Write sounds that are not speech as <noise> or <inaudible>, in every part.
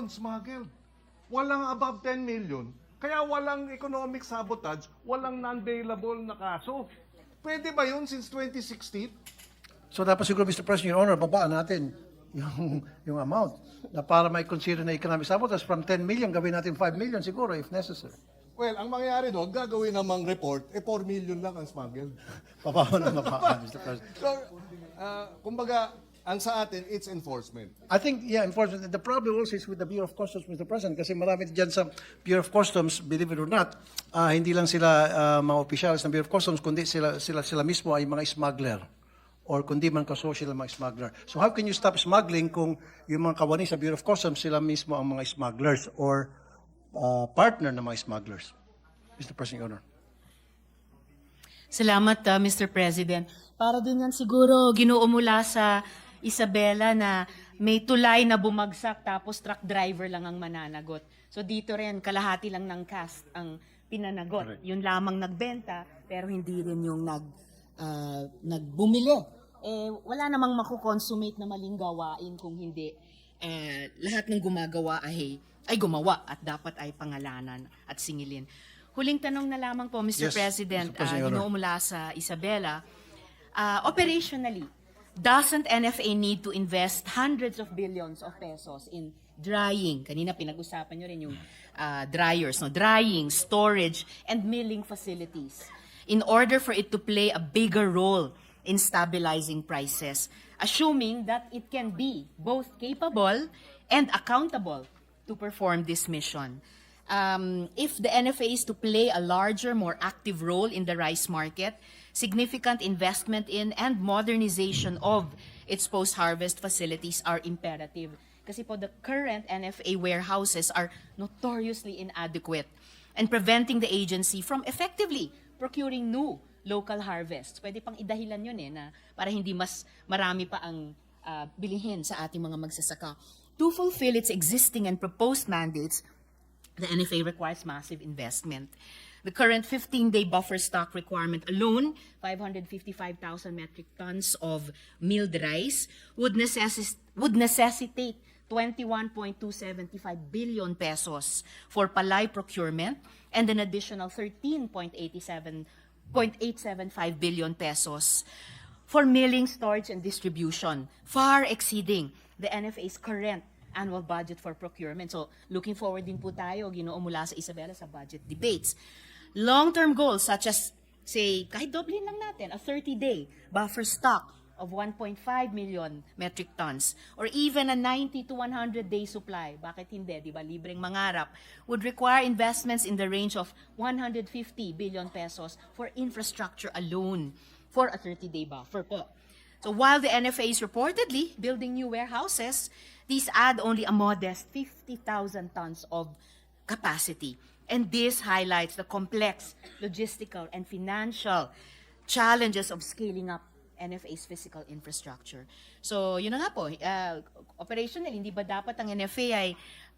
million smuggled. Walang above 10 million. Kaya walang economic sabotage, walang non-bailable na kaso. Pwede ba yun since 2016? So dapat siguro, Mr. President, Your Honor, babaan natin yung, yung amount na para may consider na economic sabotage from 10 million, gawin natin 5 million siguro if necessary. Well, ang mangyayari doon, gagawin namang report, eh 4 million lang ang smuggled. <laughs> Babaan na babaan, Mr. President. So, uh, kumbaga, ang sa atin, it's enforcement. I think, yeah, unfortunately, the problem also is with the Bureau of Customs, Mr. President, kasi marami dyan sa Bureau of Customs, believe it or not, ah, hindi lang sila ah, mga opisyalis ng Bureau of Customs, kundi sila, sila, sila mismo ay mga smuggler or kundi man kasosyo ng mga smuggler. So how can you stop smuggling kung yung mga kawani sa Bureau of Customs, sila mismo ang mga smugglers or ah, partner ng mga smugglers? Mr. President, Your Honor. Salamat, uh, Mr. President. Para din yan siguro ginoo mula sa Isabela na may tulay na bumagsak tapos truck driver lang ang mananagot. So dito rin, kalahati lang ng cast ang pinanagot. Yun lamang nagbenta, pero hindi rin yung nag, ah, nagbumili. Eh, wala namang makukonsummate na maling gawain kung hindi ah, lahat ng gumagawa ay, ay gumawa at dapat ay pangalanan at singilin. Huling tanong na lamang po, Mr. Yes, President, Mr. President, ah, mula sa Isabela, uh, operationally, doesn't NFA need to invest hundreds of billions of pesos in drying? Kanina pinag-usapan nyo rin yung uh, dryers, no? drying, storage, and milling facilities in order for it to play a bigger role in stabilizing prices, assuming that it can be both capable and accountable to perform this mission um, if the NFA is to play a larger, more active role in the rice market, significant investment in and modernization of its post-harvest facilities are imperative. Kasi po the current NFA warehouses are notoriously inadequate and preventing the agency from effectively procuring new local harvests. Pwede pang idahilan yun eh, na para hindi mas marami pa ang ah, bilihin sa ating mga magsasaka. To fulfill its existing and proposed mandates, the NFA requires massive investment. The current 15-day buffer stock requirement alone, 555,000 metric tons of milled rice, would, would necessitate 21.275 billion pesos for palay procurement and an additional 13.87.875 billion pesos for milling, storage, and distribution, far exceeding the NFA's current annual budget for procurement. So, looking forward din po tayo, ginoo mula sa Isabela sa budget debates. Long-term goals such as, say, kahit doblin lang natin, a 30-day buffer stock of 1.5 million metric tons or even a 90 to 100 day supply, bakit hindi, di ba, libreng mangarap, would require investments in the range of 150 billion pesos for infrastructure alone for a 30-day buffer po. So while the NFA is reportedly building new warehouses, these add only a modest 50,000 tons of capacity. And this highlights the complex logistical and financial challenges of scaling up NFA's physical infrastructure. So, yun na nga po, uh, operational, hindi ba dapat ang NFA ay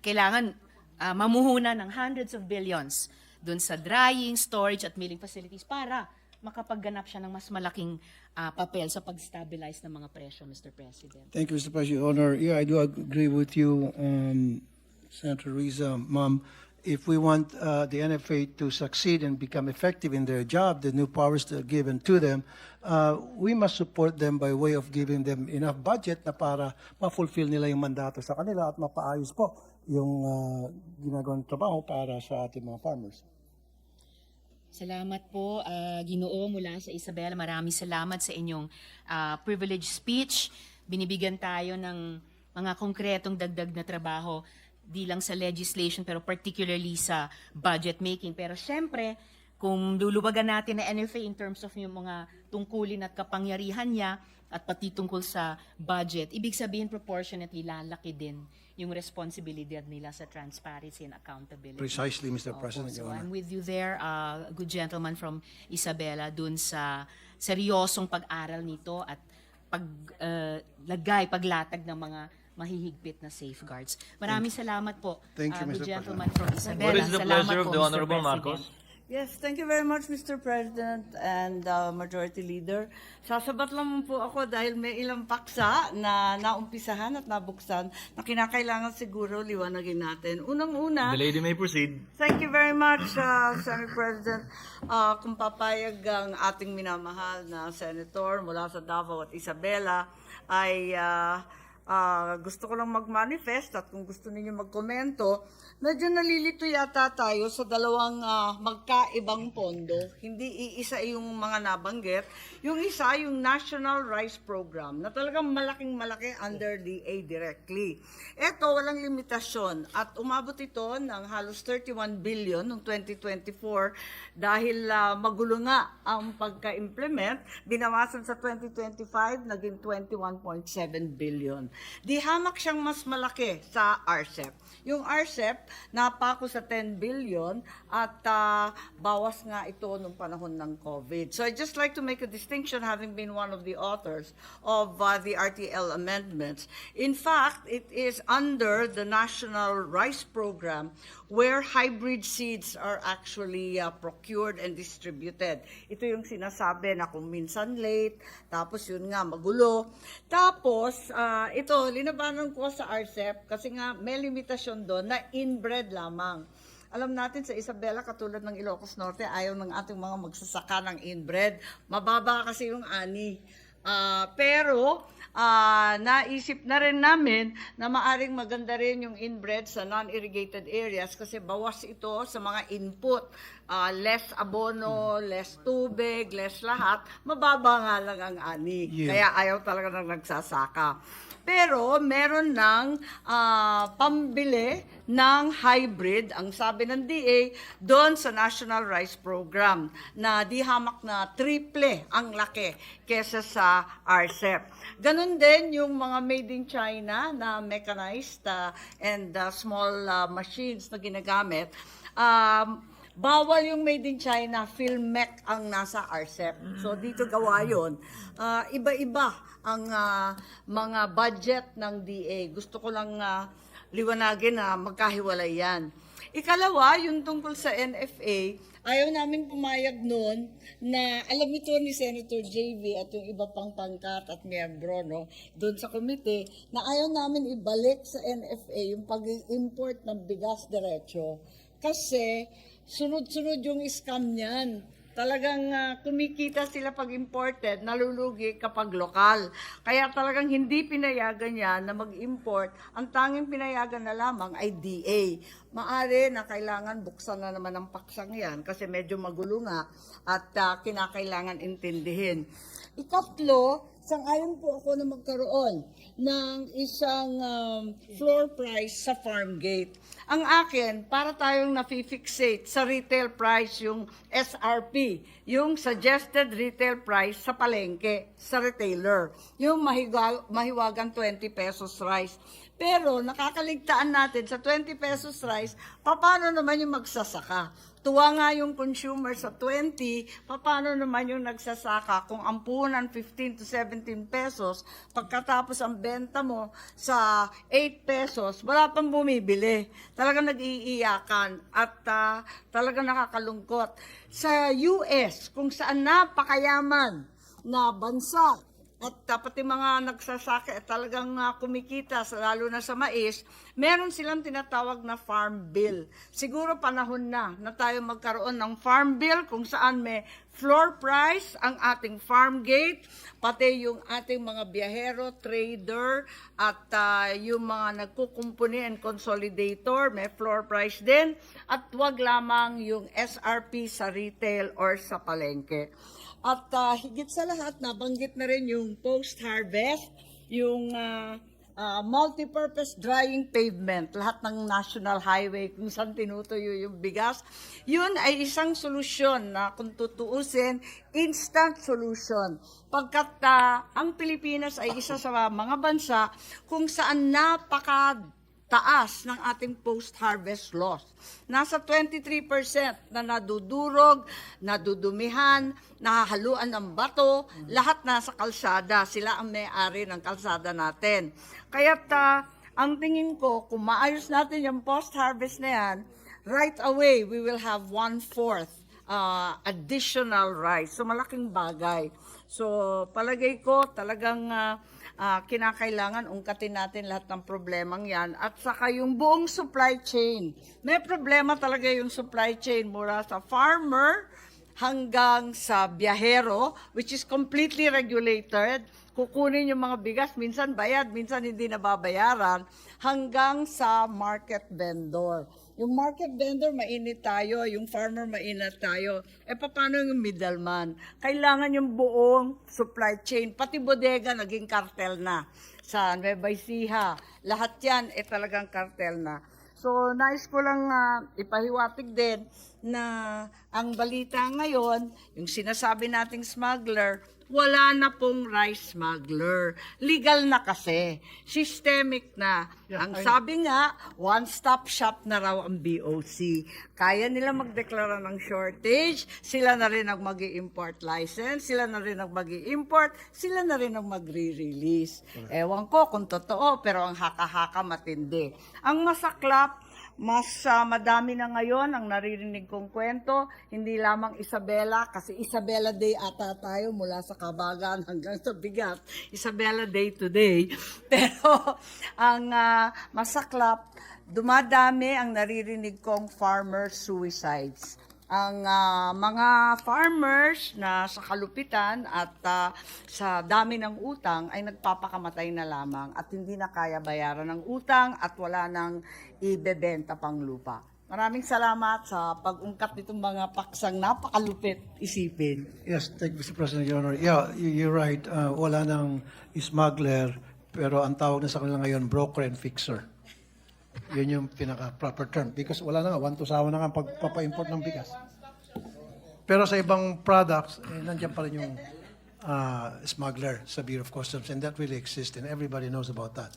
kailangan uh, mamuhunan ng hundreds of billions dun sa drying, storage at milling facilities para makapagganap siya ng mas malaking uh, papel sa pag-stabilize ng mga presyo, Mr. President. Thank you, Mr. President. Honor, yeah, I do agree with you, um, Senator Riza, Ma'am. If we want uh, the NFA to succeed and become effective in their job, the new powers that are given to them, uh, we must support them by way of giving them enough budget na para ma-fulfill nila yung mandato sa kanila at mapaayos po yung uh, ginagawang trabaho para sa ating mga farmers. Salamat po, ah, Ginoo mula sa Isabela. Maraming salamat sa inyong ah, privileged speech. Binibigyan tayo ng mga konkretong dagdag na trabaho di lang sa legislation pero particularly sa budget making. Pero syempre, kung luluwagan natin na NFA in terms of yung mga tungkulin at kapangyarihan niya at pati tungkol sa budget, ibig sabihin proportionately lalaki din yung responsibilidad nila sa transparency and accountability. Precisely, Mr. Opo, President, so Your Honor. I'm with you there, uh, good gentleman from Isabela, dun sa seryosong pag-aral nito at paglagay, paglatag ng mga mahihigpit na safeguards. Maraming salamat po, Thank you, uh, good Mr. gentleman from Isabela. What is the Salamat pleasure of po, the. Honorable President. Marcos? Yes, thank you very much, Mr. President and uh, Majority Leader. Sasabat lang po ako dahil may ilang paksa na naumpisahan at nabuksan na kinakailangan siguro liwanagin natin. Unang-una, The lady may proceed. Thank you very much, uh, Senate President. Uh, kung papayag ang ating minamahal na senator mula sa Davao at Isabela, ay uh, uh, gusto ko lang mag-manifest at kung gusto ninyo magkomento, medyo nalilito yata tayo sa dalawang uh, magkaibang pondo. Hindi iisa yung mga nabanggit. Yung isa, yung National Rice Program, na talagang malaking malaki under DA directly. Ito, walang limitasyon. At umabot ito ng halos 31 billion noong 2024 dahil ah, magulo nga ang pagka-implement. Binawasan sa 2025, naging 21.7 billion. Di hamak siyang mas malaki sa RCEP. Yung RCEP, napako sa 10 billion at ah, bawas nga ito nung panahon ng COVID. So I just like to make a distinction having been one of the authors of uh, the RTL amendments. In fact, it is under the National Rice Program where hybrid seeds are actually uh, procured and distributed. Ito yung sinasabi na kung minsan late, tapos yun nga magulo. Tapos, ah, ito, linabanan ko sa RCEP kasi nga may limitasyon doon na inbred lamang. Alam natin sa Isabela, katulad ng Ilocos Norte, ayaw ng ating mga magsasaka ng inbred. Mababa kasi yung ani. Ah, pero, ah, naisip na rin namin na maaring maganda rin yung inbred sa non-irrigated areas kasi bawas ito sa mga input. Ah, less abono, less tubig, less lahat. Mababa nga lang ang ani. Yeah. Kaya ayaw talaga ng nagsasaka. Pero meron ng ah, pambili ng hybrid, ang sabi ng DA, doon sa National Rice Program na di hamak na triple ang laki kesa sa RCEP. Ganon din yung mga made in China na mechanized ah, and ah, small ah, machines na ginagamit. Um, bawal yung made in China, Filmec ang nasa RCEP. So dito gawa yun. Ah, iba-iba ang ah, mga budget ng DA. Gusto ko lang ah, liwanagin na magkahiwalay yan. Ikalawa, yung tungkol sa NFA, ayaw namin pumayag noon na alam ito ni Senator JV at yung iba pang pangkat at miyembro no, doon sa komite na ayaw namin ibalik sa NFA yung pag-import ng bigas diretso. Kasi sunod-sunod yung scam niyan. Talagang ah, kumikita sila pag imported, nalulugi kapag lokal. Kaya talagang hindi pinayagan yan na mag-import. Ang tanging pinayagan na lamang ay DA. Maari na kailangan buksan na naman ang paksang yan kasi medyo magulo nga at ah, kinakailangan intindihin. Ikatlo, sang-ayon po ako na magkaroon ng isang um, floor price sa farm gate. Ang akin, para tayong nafi-fixate sa retail price yung SRP, yung suggested retail price sa palengke, sa retailer. Yung mahiga, mahiwagang 20 pesos rice. Pero nakakaligtaan natin sa 20 pesos rice, paano naman yung magsasaka? Tuwa nga yung consumer sa 20, paano naman yung nagsasaka kung ang puhunan 15 to 17 pesos, pagkatapos ang benta mo sa 8 pesos, wala pang bumibili. Talagang nag-iiyakan at ah, talagang nakakalungkot. Sa US, kung saan napakayaman na bansa, at dapat yung mga nagsasaka talagang ah, kumikita, lalo na sa mais, meron silang tinatawag na farm bill. Siguro panahon na na tayo magkaroon ng farm bill kung saan may floor price ang ating farm gate, pati yung ating mga biyahero, trader, at ah, yung mga nagkukumpuni and consolidator, may floor price din, at wag lamang yung SRP sa retail or sa palengke. At ah, higit sa lahat, nabanggit na rin yung post-harvest, yung ah, ah, multi-purpose drying pavement, lahat ng national highway kung saan tinutuyo yung bigas. Yun ay isang solusyon na kung tutuusin, instant solution. Pagkat ah, ang Pilipinas ay isa sa mga bansa kung saan napaka taas ng ating post-harvest loss. Nasa 23% na nadudurog, nadudumihan, nahahaluan ng bato, lahat nasa kalsada. Sila ang may-ari ng kalsada natin. Kaya ang tingin ko, kung maayos natin yung post-harvest na yan, right away, we will have one-fourth ah, additional rice. So malaking bagay. So palagay ko talagang ah, ah, kinakailangan ungkatin natin lahat ng problemang yan at saka yung buong supply chain. May problema talaga yung supply chain mula sa farmer hanggang sa biyahero, which is completely regulated. Kukunin yung mga bigas, minsan bayad, minsan hindi nababayaran, hanggang sa market vendor. Yung market vendor, mainit tayo. Yung farmer, mainit tayo. E paano yung middleman? Kailangan yung buong supply chain, pati bodega, naging kartel na. Sa Nueva Ecija, lahat yan, eh talagang kartel na. So, nais ko lang ah, ipahiwatig din na ang balita ngayon, yung sinasabi nating smuggler, wala na pong rice smuggler. Legal na kasi. Systemic na. ang sabi nga, one-stop shop na raw ang BOC. Kaya nila magdeklara ng shortage, sila na rin ang mag import license, sila na rin ang mag import sila na rin ang magre-release. Ewan ko kung totoo, pero ang haka-haka matindi. Ang masaklap, mas ah, madami na ngayon ang naririnig kong kwento, hindi lamang Isabela, kasi Isabela Day ata tayo mula sa kabagan hanggang sa bigat. Isabela Day today. <laughs> Pero ang ah, masaklap, dumadami ang naririnig kong farmer suicides. Ang ah, mga farmers na sa kalupitan at ah, sa dami ng utang ay nagpapakamatay na lamang at hindi na kaya bayaran ng utang at wala nang ibebenta pang lupa. Maraming salamat sa pag-ungkat nitong mga paksang napakalupit isipin. Yes, thank you, Mr. President, Your Honor. Yeah, you- you're right. Uh, wala nang smuggler, pero ang tawag na sa kanila ngayon, broker and fixer. Yun yung pinaka-proper term. Because wala na nga, one to sawa na nga pagpapa-import ng bigas. Pero sa ibang products, eh, nandiyan pa rin yung ah, smuggler sa Bureau of Customs and that really exists and everybody knows about that.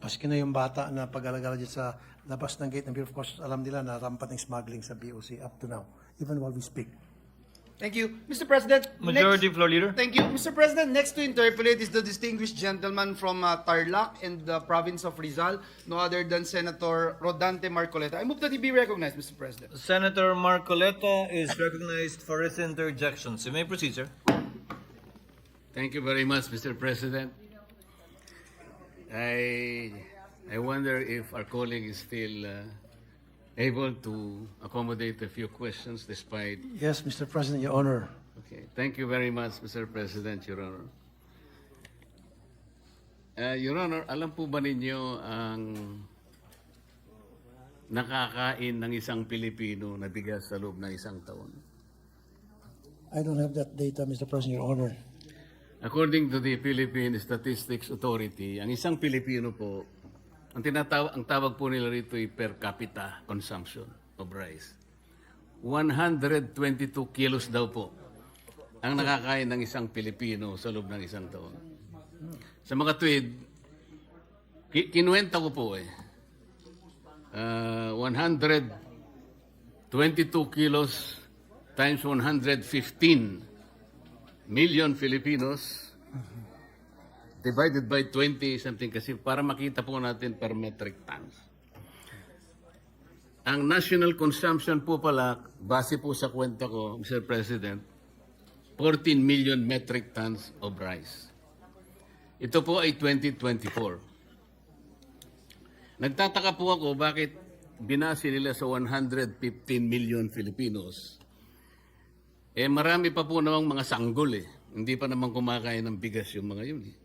Maski na yung bata na pag-alagala dyan sa labas ng gate ng Bureau of Customs, alam nila na rampant ng smuggling sa BOC up to now, even while we speak. Thank you. Mr. President. Majority next, Floor Leader. Thank you. Mr. President, next to interpolate is the distinguished gentleman from uh, Tarlac and the province of Rizal, no other than Senator Rodante Marcoleta. I move that he be recognized, Mr. President. Senator Marcoleta is recognized for his interjections. You may proceed, sir. Thank you very much, Mr. President. I I wonder if our colleague is still uh, able to accommodate a few questions despite. Yes, Mr. President, Your Honor. Okay, thank you very much, Mr. President, Your Honor. Uh, Your Honor, alam po ba ninyo ang nakakain ng isang Pilipino na bigas sa loob ng isang taon? I don't have that data, Mr. President, Your Honor. According to the Philippine Statistics Authority, ang isang Pilipino po, ang tinatawag ang tawag po nila rito ay per capita consumption of rice. 122 kilos daw po ang nakakain ng isang Pilipino sa loob ng isang taon. Sa mga tweed, ki- kinuwenta ko po eh. Uh, 122 kilos times 115 million Filipinos divided by 20 something kasi para makita po natin per metric tons. Ang national consumption po pala, base po sa kwenta ko, Mr. President, 14 million metric tons of rice. Ito po ay 2024. Nagtataka po ako bakit binasi nila sa 115 million Filipinos eh marami pa po namang mga sanggol eh. Hindi pa naman kumakain ng bigas yung mga yun eh.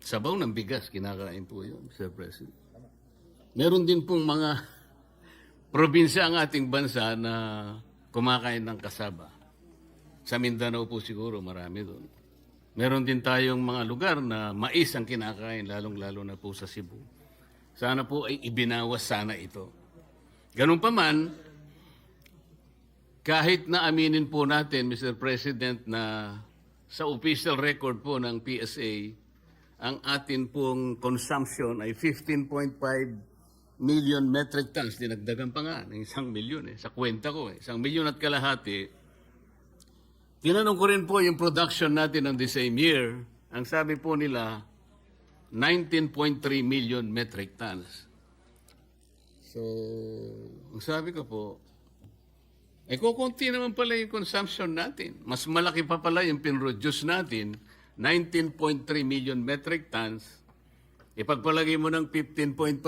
Sabaw ng bigas, kinakain po yun, Mr. President. Meron din pong mga <laughs> probinsya ang ating bansa na kumakain ng kasaba. Sa Mindanao po siguro marami doon. Meron din tayong mga lugar na mais ang kinakain, lalong-lalo na po sa Cebu. Sana po ay ibinawas sana ito. Ganun pa man, kahit na aminin po natin, Mr. President, na sa official record po ng PSA, ang atin pong consumption ay 15.5 million metric tons. Dinagdagan pa nga ng isang milyon eh. Sa kwenta ko eh. Isang milyon at kalahati. Tinanong ko rin po yung production natin ng the same year. Ang sabi po nila, 19.3 million metric tons. So, ang sabi ko po, Eh kukunti naman pala yung consumption natin. Mas malaki pa pala yung pinroduce natin, 19.3 million metric tons. Ipagpalagay mo ng 15.5